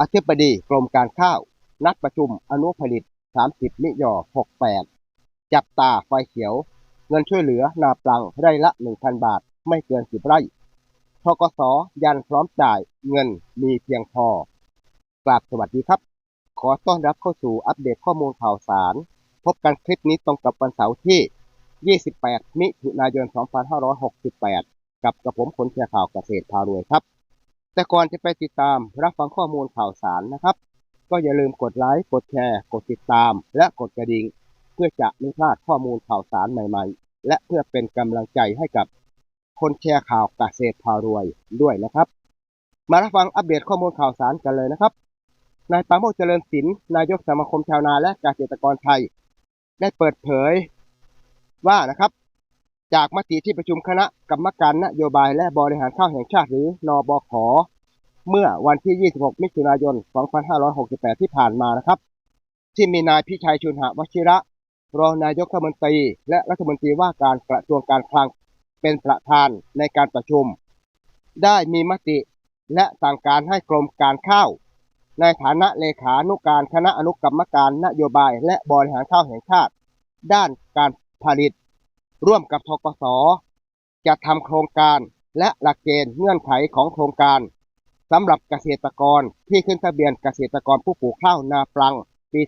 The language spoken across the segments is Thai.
อธิบดีกรมการข้าว นัดประชุมอนุผลิต 30 มิยอ68 จับตาไฟเขียว เงินช่วยเหลือนาปลังไร่ละ 1,000 บาท ไม่เกิน 10 ไร่ทกสยันพร้อมจ่ายเงินมีเพียงพอกราบสวัสดีครับ ขอต้อนรับเข้าสู่อัปเดตข้อมูลข่าวสาร พบกันคลิปนี้ตรงกับวันเสาร์ที่ 28 มิถุนายน 2568 กับกระผมคนเชียข่าวเกษตรพารวยครับ แต่ก่อนจะไปติดตามรับฟังข้อมูลข่าวสารนะครับ ก็อย่าลืมกดไลค์กดแชร์ กดติดตาม และกดกระดิ่ง เพื่อจะไม่พลาดข้อมูลข่าวสารใหม่ๆ และเพื่อเป็นกำลังใจให้กับคนแชร์ข่าวเกษตรพารวยด้วยนะครับ มารับฟังอัปเดตข้อมูลข่าวสารกันเลยนะครับนายปราโมชเจริญศิลป์นายกสมาคมชาวนาและเกษตรกรไทย ได้เปิดเผยว่านะครับ จากมติที่ประชุมคณะกรรมการนโยบายและบริหารข้าวแห่งชาติหรือนบขเมื่อวันที่ 26 มิถุนายน 2568 ที่ผ่านมานะครับ ที่มีนายพิชัยชุนหวชิระ รองนายกรัฐมนตรี และรัฐมนตรีว่าการกระทรวงการคลังเป็นประธานในการประชุม ได้มีมติและสั่งการให้กรมการข้าว ในฐานะเลขานุการคณะอนุกรรมการนโยบายและบริหารข้าวแห่งชาติ ด้านการผลิต ร่วมกับทกสจะทำโครงการและหลักเกณฑ์เงื่อนไขของโครงการสำหรับเกษตรกรที่ขึ้นทะเบียนเกษตรกรผู้ปลูกข้าวนาปลังปี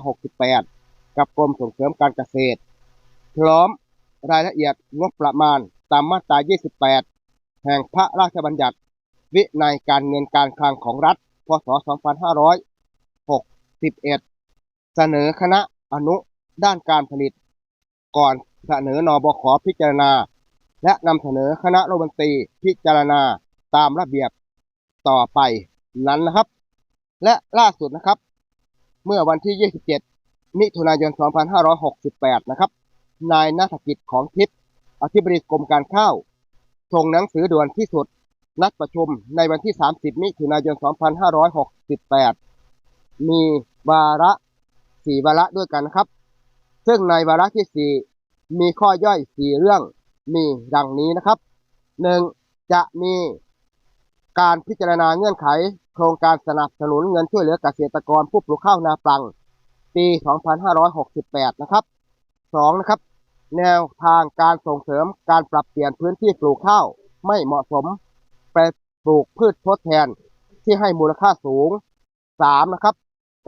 2568 กับกรมส่งเสริมการเกษตร พร้อมรายละเอียดงบประมาณตามมาตรา 28 แห่งพระราชบัญญัติ วินัยการเงินการคลังของรัฐ พศ 2561 เสนอคณะอนุด้านการผลิต ก่อนเสนอนอบขพิจารณา และนำเสนอคณะรัฐมนตรีพิจารณาตามระเบียบต่อไปนั้นนะครับ และล่าสุดนะครับ เมื่อวันที่ 27 มิถุนายน 2568 นะครับ นายนาถกิจของทิพย์อธิบดีกรมการข้าวส่งหนังสือด่วนที่สุดนัดประชุมในวันที่ 30 มิถุนายน 2568 มีวาระ 4 วาระด้วยกันนะครับ ซึ่งในวาระที่ 4 มีข้อย่อย4เรื่องมีดังนี้นะครับ 1. จะมีการพิจารณาเงื่อนไข โครงการสนับสนุนเงินช่วยเหลือเกษตรกรผู้ปลูกข้าวนาปลัง ปี 2568 นะครับ 2. นะครับ แนวทางการส่งเสริมการปรับเปลี่ยนพื้นที่ปลูกข้าวไม่เหมาะสม ไปปลูกพืชทดแทนที่ให้มูลค่าสูง 3. นะครับ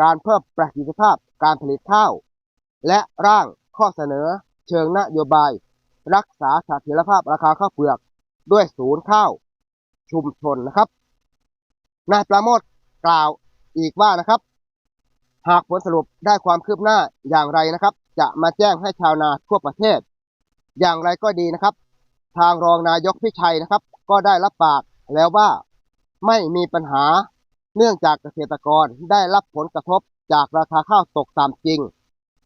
การเพิ่มประสิทธิภาพการผลิตข้าว และร่างข้อเสนอ เชิงนโยบาย รักษาเสถียรภาพราคาข้าวเปลือก ด้วยศูนย์ข้าวชุมชนนะครับ นายประโมทกล่าวอีกว่านะครับ หากผลสรุปได้ความคืบหน้าอย่างไรนะครับ จะมาแจ้งให้ชาวนาทั่วประเทศ อย่างไรก็ดีนะครับ ทางรองนายกพิชัยนะครับ ก็ได้รับปากแล้วว่าไม่มีปัญหาเนื่องจากเกษตรกรได้รับผลกระทบจากราคาข้าวตกต่ำจริง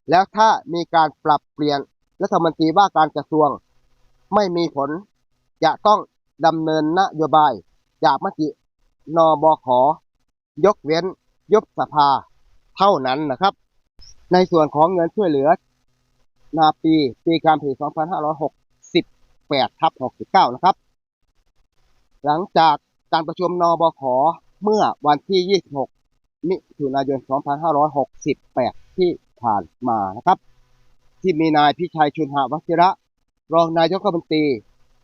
แล้วถ้ามีการปรับเปลี่ยน รัฐมนตรีว่าการกระทรวงไม่มีผล จะต้องดำเนินนโยบาย จากมตินบขยกเว้นยบสภาเท่านั้นนะครับ ในส่วนของเงินช่วยเหลือ นาปีปีการผลิต2568ทับ69 นะครับ หลังจากการประชุมนบขเมื่อวันที่ 26 มิถุนายน 2568 ที่ผ่านมานะครับ ที่มีนายพิชัยชุนหวัชิระ รองนายกรัฐมนตรี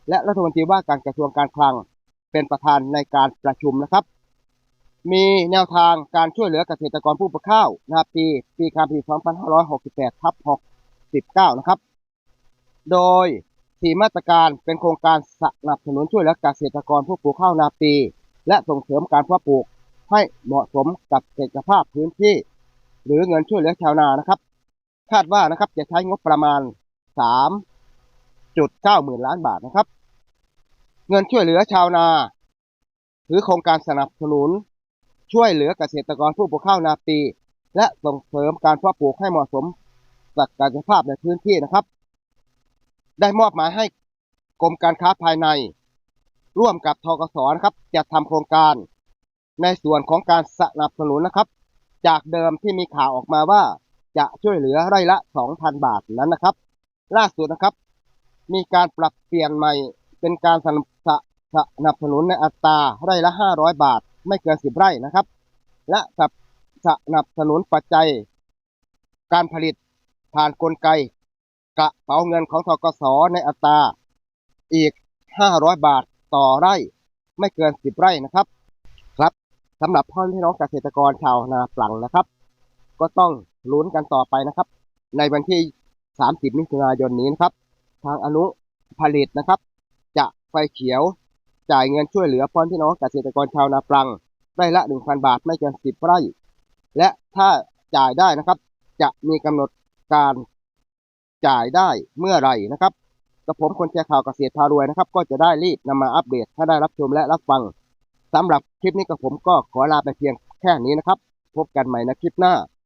และรัฐมนตรีว่าการกระทรวงการคลัง เป็นประธานในการประชุมนะครับ มีแนวทางการช่วยเหลือเกษตรกรผู้ปลูกข้าวนาปีปีการผลิต2568ทับ69 นะครับ โดยสี่มาตรการเป็นโครงการสนับสนุนช่วยเหลือเกษตรกรผู้ปลูกข้าวนาปี และส่งเสริมการเพาะปลูกให้เหมาะสมกับเศรษฐภาพพื้นที่ หรือเงินช่วยเหลือชาวนานะครับ คาดว่านะครับจะใช้งบประมาณ 3.9หมื่นล้านบาทนะครับ เงินช่วยเหลือชาวนา หรือโครงการสนับสนุน ช่วยเหลือเกษตรกรผู้ปลูกข้าวนาปี และส่งเสริมการเพาะปลูกให้เหมาะสมศับกายภาพในพื้นที่นะครับ ได้มอบหมายให้กรมการค้าภายใน ร่วมกับทกสนะครับจะทำโครงการในส่วนของการสนับสนุนนะครับ จากเดิมที่มีข่าวออกมาว่า จะช่วยเหลือไร่ละ 2,000 บาทนั้นนะครับ ล่าสุดนะครับ มีการปรับเปลี่ยนใหม่เป็นการสนับสนับสนุนในอัตราไร่ละ 500 บาท ไม่เกิน 10 ไร่นะครับ และสนับสนุนปัจจัย การผลิตผ่านกลไก กระเป๋าเงินของทกสในอัตราอีก 500 บาทต่อไร่ ไม่เกิน 10 ไร่นะครับ ครับสำหรับพ่อพี่น้องเกษตรกรชาวนาปลังนะครับ ก็ต้อง ลุ้นกันต่อไปนะครับ ในวันที่ 30 มิถุนายนนี้นะครับ ทางอนุผลิตนะครับ จะไฟเขียวจ่ายเงินช่วยเหลือพ่อพี่น้องเกษตรกรชาวนาปลังไร่ละ 1,000 บาทไม่เกิน 10 ไร่ และถ้าจ่ายได้นะครับ จะมีกำหนดการจ่ายได้เมื่อไรนะครับกับผมคนแชร์ข่าวเกษตรพารวยนะครับ ก็จะได้รีบนำมาอัปเดตให้ได้รับชมและรับฟังสำหรับคลิปนี้กับผมก็ขอลาไปเพียงแค่นี้นะครับ พบกันใหม่ในคลิปหน้า